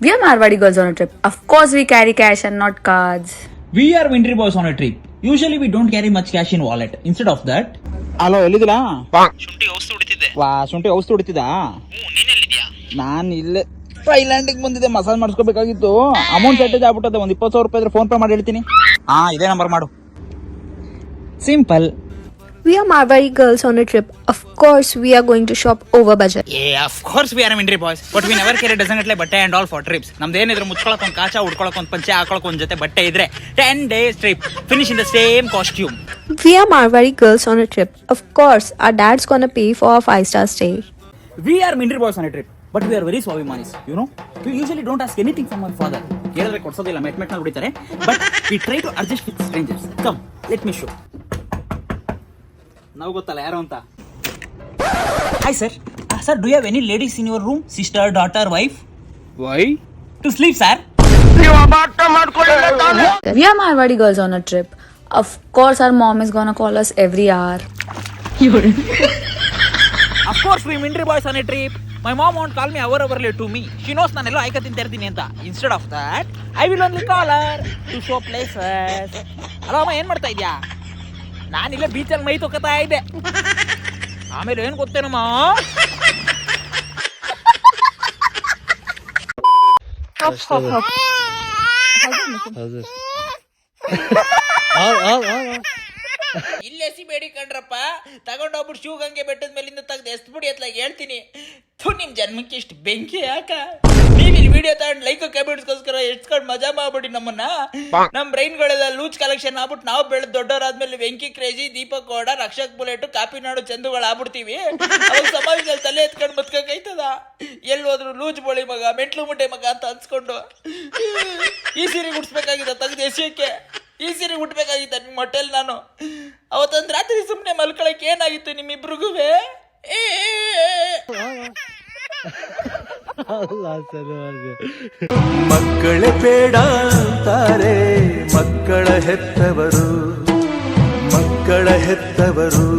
We are Marwadi girls on a trip. Of course, we carry cash and not cards. We are Wintry boys on a trip. Usually we don't carry much cash in wallet. Instead of that, hello ಎಲ್ಲಿದ್ದೀರಾ ಶುಂಠಿ ಔಷಧಿ ಹೊಡಿತಿದ್ದೆ ವಾ ಶುಂಠಿ ಔಷಧಿ ಹೊಡಿತಿದ್ದಾ ಹ್ಞೂ ನೀನೆಲ್ಲಿದ್ಯಾ ನಾನು ಇಲ್ಲೇ ಥೈಲ್ಯಾಂಡಿಗೆ ಬಂದಿದ್ದೆ ಮಸಾಜ್ ಮಾಡಿಸ್ಕೋಬೇಕಾಗಿತ್ತು ಅಮೌಂಟ್ ಸೆಟೇಜ್ ಆಗ್ಬಿಟ್ಟದೆ ಒಂದು ಇಪ್ಪತ್ತು ಸಾವಿರ ರೂಪಾಯಿ ಇದ್ರೆ ಫೋನ್ ಪೇ ಮಾಡಿ ಹೇಳ್ತೀನಿ ಹಾಂ ಇದೇ ನಂಬರ್ ಮಾಡು simple We are Marwari girls on a trip. Of course, we are going to shop over budget. Yeah, of course we are Myntra boys. But we never carry doesn't like ಬಟ್ಟೆ and all for trips ನಮ್ದು ಏನಿದ್ರು ಮುಚ್ಕೊಳಕ್ ಒಂದು ಕಾಚ ಉಡ್ಕೊಳಕ್ ಒಂದು ಪಂಚೆ ಹಾಕೊಳಕ್ ಒಂದು ಜೊತೆ ಬಟ್ಟೆ ಇದ್ರೆ ten days trip finish in the same costume We are Marwari girls on a trip. Of course, our dad's gonna pay for our five star stay. We are Myntra boys on a trip but we are very ಸ್ವಾಭಿಮಾನಿಸ್ you know you usually don't ask anything from my father ಕೇಳಿದ್ರೆ ಕೊಡ್ಸೋದಿಲ್ಲ ಮೆಟ್ ಮೆಟ್ನಲ್ಲಿ ಹೊಡಿತಾರೆ but we try to adjust with strangers come let me show ನಾವು ಗೊತ್ತಲ್ಲ ಯಾರು ಅಂತ hi sir sir do have any ladies in your room sister daughter wife why to sleep sir We are Marwadi girls on a trip. Of course, our mom is gonna call us every hour. Of course we Myntra boys on a trip my mom want call me hour hourly to me she knows ನಾನೆಲ್ಲ ಆಯ್ಕ ತಿಂತಿರ್ತೀನಿ ಅಂತ instead of that I will only call her to show places hello ಅಮ್ಮ ಏನು ಮಾಡ್ತಾ ಇದೆಯಾ? ನಾನಿಲ್ಲ ಬೀಚಲ್ಲಿ ಮೈ ತೊಕ್ಕತಾ ಇದ್ದೆ. ಆಮೇಲೆ ಏನ್ ಗೊತ್ತೇನಮ್ಮ? ಎಸಿ ಬೇಡಿ ಕಂಡ್ರಪ್ಪ ತಗೊಂಡೋಗ್ಬಿಟ್ಟು ಶಿವಗಂಗೆ ಗಂಗೆ ಬೆಟ್ಟದ ಮೇಲಿಂದ ತೆಗ್ದು ಎಸ್ಬಿಡಿ ಬಿಡಿ ಅತ್ಲಾಗ ಹೇಳ್ತೀನಿ. ಥು ನಿಮ್ ಜನ್ಮಕ್ಕೆ ಇಷ್ಟು ಬೆಂಕಿ ಯಾಕ ನೀವ್ ಇಲ್ಲಿ ವಿಡಿಯೋ ತಗೊಂಡು ಲೈಕ್ ಕಮೆಂಟ್ಸ್ಗೋಸ್ಕರ ಎಷ್ಟ್ಕೊಂಡು ಮಜಾ ಮಾಡ್ಬಿಡಿ ನಮ್ಮನ್ನ. ನಮ್ ಬ್ರೈನ್ಗಳೆಲ್ಲ ಲೂಚ್ ಕಲೆಕ್ಷನ್ ಆಗ್ಬಿಟ್ಟು ನಾವು ಬೆಳೆದು ದೊಡ್ಡವರಾದ್ಮೇಲೆ ವೆಂಕಿ ಕ್ರೇಜಿ ದೀಪಕ್ ಗೌಡ ರಕ್ಷಕ್ ಬುಲೆಟ್ ಕಾಪಿನಾಡು ಚಂದುಗಳು ಆಗ್ಬಿಡ್ತೀವಿ ಅವಾಗ ಸಮಾಜದಲ್ಲಿ ತಲೆ ಎತ್ಕೊಂಡು ಬದುಕೈತದ ಎಲ್ಲಿ ಹೋದ್ರು ಲೂಚ್ ಬೋಳಿ ಮಗ ಮೆಟ್ಲು ಮುಟ್ಟೆ ಮಗ ಅಂತ ಅನ್ಸ್ಕೊಂಡು. ಈ ಸೀರೆ ಗುಡ್ಸ್ಬೇಕಾಗಿದ್ದ ತೆಗ್ದು ಎಸೆಯಕ್ಕೆ ಈ ಸೀರೆ ಉಟ್ಬೇಕಾಗಿತ್ತ ನಿಮ್ಮ ಹೊಟ್ಟೆಲ್ ನಾನು. ಅವತ್ತೊಂದು ರಾತ್ರಿ ಸುಮ್ಮನೆ ಮಲ್ಕೊಳಕ್ಕೆ ಏನಾಗಿತ್ತು ನಿಮ್ಮಿಬ್ರಿಗೂ ಮಕ್ಕಳೇ ಬೇಡ ಅಂತಾರೆ ಮಕ್ಕಳ ಹೆತ್ತವರು. ಮಕ್ಕಳ ಹೆತ್ತವರು.